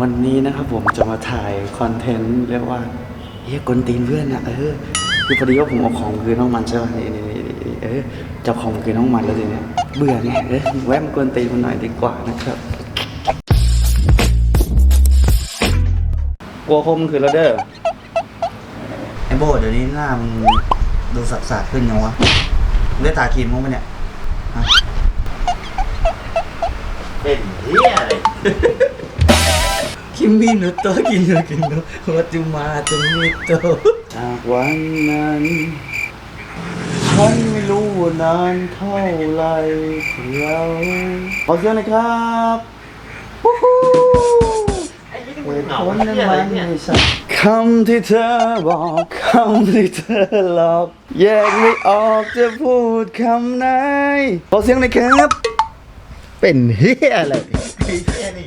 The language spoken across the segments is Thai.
วันนี้นะครับผมจะมาถ่ายคอนเทนต์เรียกว่าเฮียกวนตีนเพื่อนนะเออคือพอดีว่าผมเอาของคืนน้องมันใช่ไหมนี่นี่เออจับของคืนน้องมันแล้วทีเนี้ยเบื่อไงเออแวะมากวนตีนมันหน่อยดีกว่านะครับกลัวคมคืนแล้วเด้อไอโบเดี๋ยวนี้หน้ามึงดูสับสๆขึ้นยังวะได้ทาครีมมั้งปะเนี่ย คิมมี่นุโตะกินโนกินโนวัตุมาตุมิโตะจากวันนั้นฉันไม่รู้ว่านานเท่าไรที่เราขอเสียงหน่อยครับวู้ฮู้ไอ้ยี่เหตุเหงาผลนั้นยอะไรมันไม่ใช่คำที่เธอบอกคำที่เธอหลอกแยกไม่ออกจะพูดคำไหนขอเสียงหน่อยครับ เป็นเฮียอะไร ไอ้เฮียนี่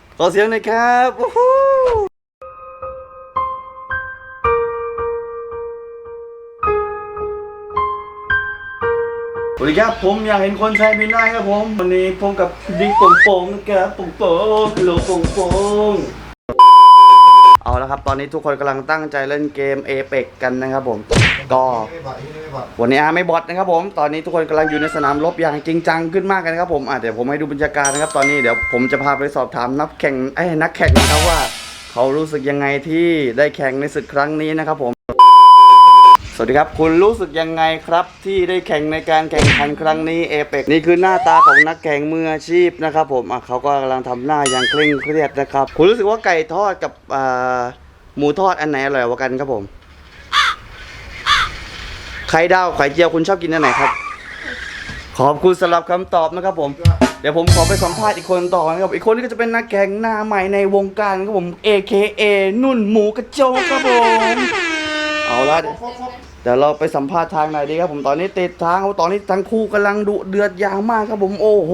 อเสียงหน่อยครับสวัสดีครับผมอยากเห็นคนใช้บินได้ครับผม วันนี้ผมกับดิ๊กโป่งโป่งนะครับโป่งโป่งโลโป่งโป่ง เอาละครับ ตอนนี้ทุกคนกำลังตั้งใจเล่นเกมเอเปกกันนะครับผม ก็ไม่บอกไม่บอกวันนี้อาไม่บอทนะครับผม ตอนนี้ทุกคนกำลังอยู่ในสนามรบอย่างจริงจังขึ้นมากกันนะครับผมอะเดี๋ยวผมให้ดูบรรยากาศนะครับตอนนี้เดี๋ยวผมจะพาไปสอบถามนักแข่งไอ้นักแข่งนะครับว่า เขารู้สึกยังไงที่ได้แข่งในศึกครั้งนี้นะครับผม สวัสดีครับ คุณรู้สึกยังไงครับ ที่ได้แข่งในการแข่งขันครั้งนี้เอเปกนี่คือหน้าตาของนักแข่งมืออาชีพนะครับผมอะเขาก็กำลังทำหน้าอย่างเคร่งเครียดนะครับ คุณรู้สึกว่าไก่ทอดกับหมูทอดอันไหนอร่อยกว่ากันครับผมไข่ดาวไข่เจียวคุณชอบกินอันไหนครับ ขอบคุณสำหรับคำตอบนะครับผม เดี๋ยวผมขอไปสัมภาษณ์อีกคนต่อนะครับอีกคนนี้ก็จะเป็นนักแข่งหน้าใหม่ในวงการครับผม AKA นุ่นหมูกระโจกครับผม เอาละเดี๋ยวเราไปสัมภาษณ์ทางไหนดีครับผมตอนนี้ติดทางครับตอนนี้ทั้งคู่กำลังดุเดือดอย่างมากครับผมโอ้โห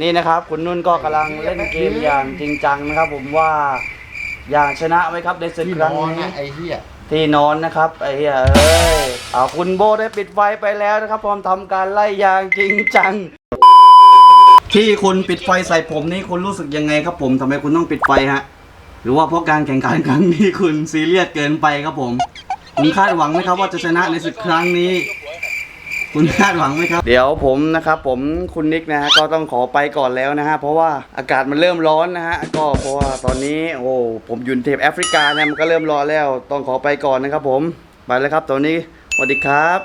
นี่นะครับ คุณนุ่นก็กำลังเล่นเกมอย่างจริงจังนะครับ ผมว่าอยากชนะไหมครับในศึกที่คนรั้งอนนี้นะไอ้เฮียที่นอนนะครับไอ้เหี้ยเอ้ยเอาคุณโบได้ปิดไฟไปแล้วนะครับ พร้อมทำการไล่ยางจริงจังที่คุณปิดไฟใส่ผมนี่คุณรู้สึกยังไงครับผมทำไมคุณต้องปิดไฟฮะ หรือว่าเพราะการแข่งขันครั้งนี้คุณซีเรียสเกินไปครับผมคุณคาดหวังไหมครับว่าจะชนะในศึกครั้งนี้ คุณคาดหวังไหมครับ เดี๋ยวผมนะครับผมคุณนิกนะฮะก็ต้องขอไปก่อนแล้วนะฮะเพราะว่าอากาศมันเริ่มร้อนนะฮะก็เพราะว่าตอนนี้โอ้ผมอยู่ในเทปแอฟริกาเนี่ยมันก็เริ่มร้อนแล้ว ต้องขอไปก่อนนะครับผมไปแล้วครับตอนนี้สวัสดีครับ